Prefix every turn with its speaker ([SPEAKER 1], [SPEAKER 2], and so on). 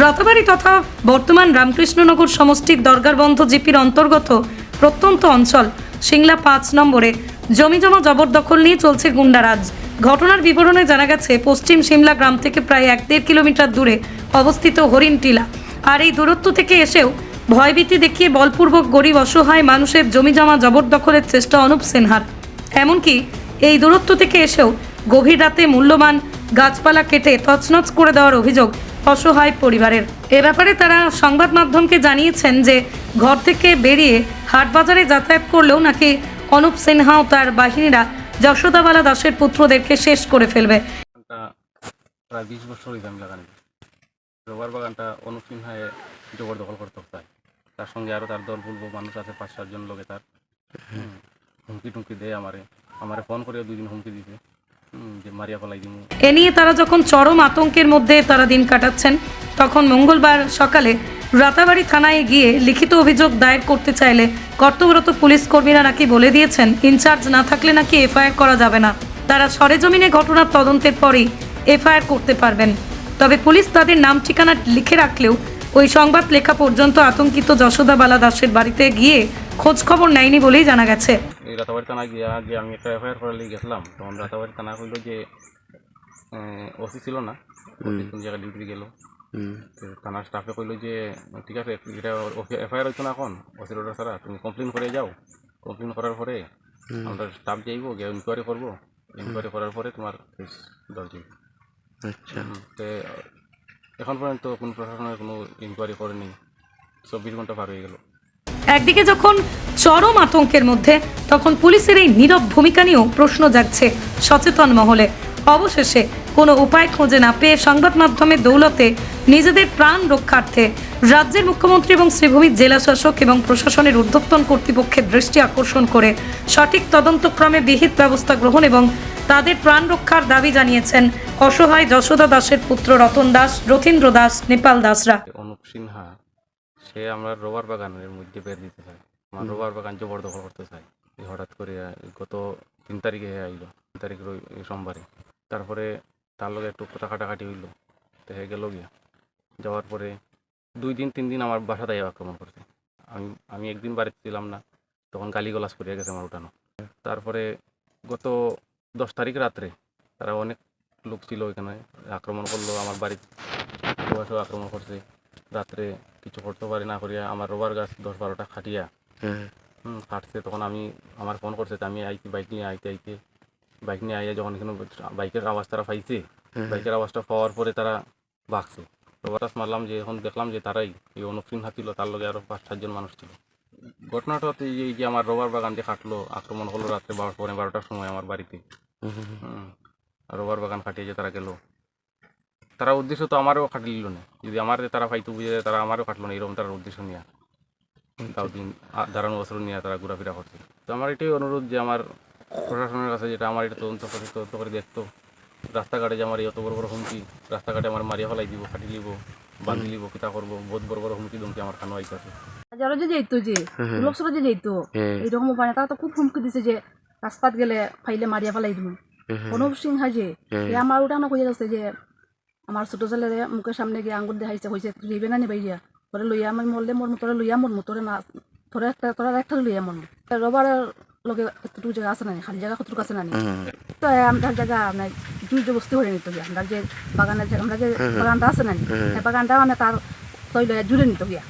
[SPEAKER 1] রাতাবাড়ি তথা বর্তমান রামকৃষ্ণনগর সমষ্টির দরগারবন্ধ জিপির অন্তর্গত প্রত্যন্ত অঞ্চল সিংলা পাঁচ নম্বরে জমিজমা জবরদখল নিয়ে চলছে গুন্ডারাজ। ঘটনার বিবরণে জানা গেছে, পশ্চিম সিমলা গ্রাম থেকে প্রায় এক দেড় কিলোমিটার দূরে অবস্থিত হরিণটিলা আর এই দূরত্ব থেকে এসেও ভয়ভীতি দেখিয়ে বলপূর্বক গরিব অসহায় মানুষের জমিজমা জবরদখলের চেষ্টা অনুপ সিনহার। এমনকি এই দূরত্ব থেকে এসেও গভীর রাতে মূল্যবান গাছপালা কেটে তছনছ করে দেওয়ার অভিযোগ অসহায় পরিবারের। এ ব্যাপারে তারা সংবাদ মাধ্যমকে জানিয়েছেন যে, ঘর থেকে বেরিয়ে হাটবাজারে যাতায়াত করলেও নাকি অনুপ সিনহা ও তার বাহিনীরা যশোদাবালা দাসের পুত্রদেরকে শেষ করে ফেলবে।
[SPEAKER 2] প্রায় বিশ বছর আমি লাগানি রবার বাগানটা অনুপ সিনহায় জবরদখল করতে চায় তার সঙ্গে আরও তার দল মানুষ আছে, পাঁচ সাতজন লোকে তার। হুমকি টুমকি দেয় আমারে। আমারে ফোন করে দুই হুমকি দিতে
[SPEAKER 1] এ নিয়ে তারা যখন চরম আতঙ্কের মধ্যে তারা দিন কাটাচ্ছেন, তখন মঙ্গলবার সকালে রাতাবাড়ি থানায় গিয়ে লিখিত অভিযোগ দায়ের করতে চাইলে কর্তব্যরত পুলিশ কর্মীরা নাকি বলে দিয়েছেন, ইনচার্জ না থাকলে নাকি এফআইআর করা যাবে না। তারা সরেজমিনে ঘটনার তদন্তের পরেই এফআইআর করতে পারবেন। তবে পুলিশ তাদের নাম ঠিকানা লিখে রাখলেও ওই সংবাদ লেখা পর্যন্ত আতঙ্কিত যশোদাবালা দাসের বাড়িতে গিয়ে খোঁজ খবর নেয়নি বলেই জানা গেছে।
[SPEAKER 2] এই রাতাবাড়ি থানা গিয়া গিয়ে আমি একটা এফআইআর করার লিগে গেছিলাম তখন রাতাবাড়ি থানা কইলো যে ওসি ছিল না কোন জায়গায় ডিউটি গেল তো থানার স্টাফে কইলো যে ঠিক আছে এটা এফআইআর হইতো না এখন ওসির অর্ডার ছাড়া তুমি কমপ্লেন করে যাও কমপ্লেন করার পরে আমরা স্টাফ যাইবো গিয়ে ইনকোয়ারি করব ইনকোয়ারি করার পরে তোমার কেস দরজ।
[SPEAKER 3] আচ্ছা
[SPEAKER 2] তো এখন পর্যন্ত কোনো প্রশাসনের কোনো ইনকোয়ারি করেনি চব্বিশ ঘণ্টা পার হয়ে গেল
[SPEAKER 1] একদিকে যখন চরম আতঙ্কের মধ্যে তখন পুলিশের এই নীরব ভূমিকা নিয়েও প্রশ্ন জাগছে সচেতন মহলে। অবশেষে কোনো উপায় খুঁজে না পেয়ে সংবাদ মাধ্যমের দৌলতে নিজেদের প্রাণ রক্ষার্থে রাজ্যের মুখ্যমন্ত্রী এবং শ্রীভূমির জেলাশাসক এবং প্রশাসনের ঊর্ধ্বতন কর্তৃপক্ষের দৃষ্টি আকর্ষণ করে সঠিক তদন্তক্রমে বিহিত ব্যবস্থা গ্রহণ এবং তাদের প্রাণ রক্ষার দাবি জানিয়েছেন অসহায় যশোদা দাসের পুত্র রতন দাস, রথীন্দ্র দাস, নেপাল দাসরা।
[SPEAKER 2] অনুপ সিনহা, সে আমার রবার বাগানের মধ্যে বের দিতে চায় আমার রবার বাগান জবরদখল করতে চাই। হঠাৎ করে গত তিন তারিখে হয়ে আইলো, তিন তারিখ সোমবারে। তারপরে তার লগে একটু কথা কাটাকাটি হইল, তো হয়ে গেল গিয়া। যাওয়ার পরে দুই দিন, তিন দিন আমার বাসাতেই আক্রমণ করছে। আমি আমি একদিন বাড়িতে ছিলাম না, তখন গালি গলাস করিয়া গেছে আমার উঠানো। তারপরে গত দশ তারিখ রাত্রে তারা অনেক লোক ছিল ওইখানে, আক্রমণ করল আমার বাড়িতে। আক্রমণ করছে। রাত্রে কিছু করতে পারি না করিয়া আমার রোবার গাছ দশ বারোটা খাটিয়া কাটছে। তখন আমি আমার ফোন করছে আমি আইছি বাইক নিয়ে আইতে আইতে। বাইক নিয়ে আইয়া যখন এখানে বাইকের আওয়াজ তারা পাইছে বাইকের আওয়াজটা পাওয়ার পরে তারা ভাগছে গাছ মারলাম যে এখন দেখলাম যে তারাই এই অনুপ্রিন ছিল তার লগে আরও পাঁচ সাতজন মানুষ ছিল। ঘটনাটা হচ্ছে এই যে আমার রবার বাগান যে কাটলো আক্রমণ হলো রাত্রে বারো পরে বারোটার সময় আমার বাড়িতে। রবার বাগান কাটিয়ে যে তারা গেল। তারা উদ্দেশ্য তো আমারও কাটলিল না। যদি আমার তারা পাইতো বুঝে তারা আমারও কাটলো না এরকম তারা উদ্দেশ্য নিয়ে। তাও দিন দাঁড়ানো বছর নিয়ে তারা ঘোরাফেরা করছে। তো আমার এটাই অনুরোধ যে আমার প্রশাসনের কাছে যেটা আমার এটা তদন্ত করে তদন্ত করে দেখতো রাস্তাঘাটে যে আমার এই অত বড় বড় হুমকি রাস্তাঘাটে আমার মারিয়া ফেলাই দিব কাটি দিব বান্ধি দিব কিতা করব বহুত বড় বড় হুমকি দুমকি আমার খানো আইতাছে।
[SPEAKER 4] যারা যে যাইতো যে লোক সরা যে যাইতো
[SPEAKER 3] হ্যাঁ।
[SPEAKER 4] এইরকম তারা তো খুব হুমকি দিছে যে রাস্তাত গেলে ফাইলে মারিয়া ফেলাই দিব। অনুপ সিং হাজে এ আমার ওটা না কইয়া যাচ্ছে যে আমার ছোট ছেলেরে মুখের সামনে গিয়ে আঙ্গুল দেখাইছে তুই যাইবে না নিবাই যা তোরে লইয়া আমি মরলে মরমু তোরে লইয়া মরমু তোরে না তোরে একটা তোরা একটা লইয়া মরমু। রবারের লগে একটু জায়গা আছে না খালি জায়গা কতটুকু আছে না নি? তো আমরা জায়গা মানে জুই জবস্তি করে নিত গিয়া আমরা যে বাগানের আমরা যে বাগানটা আছে না বাগানটা মানে তার তৈল জুড়ে নিত গিয়া।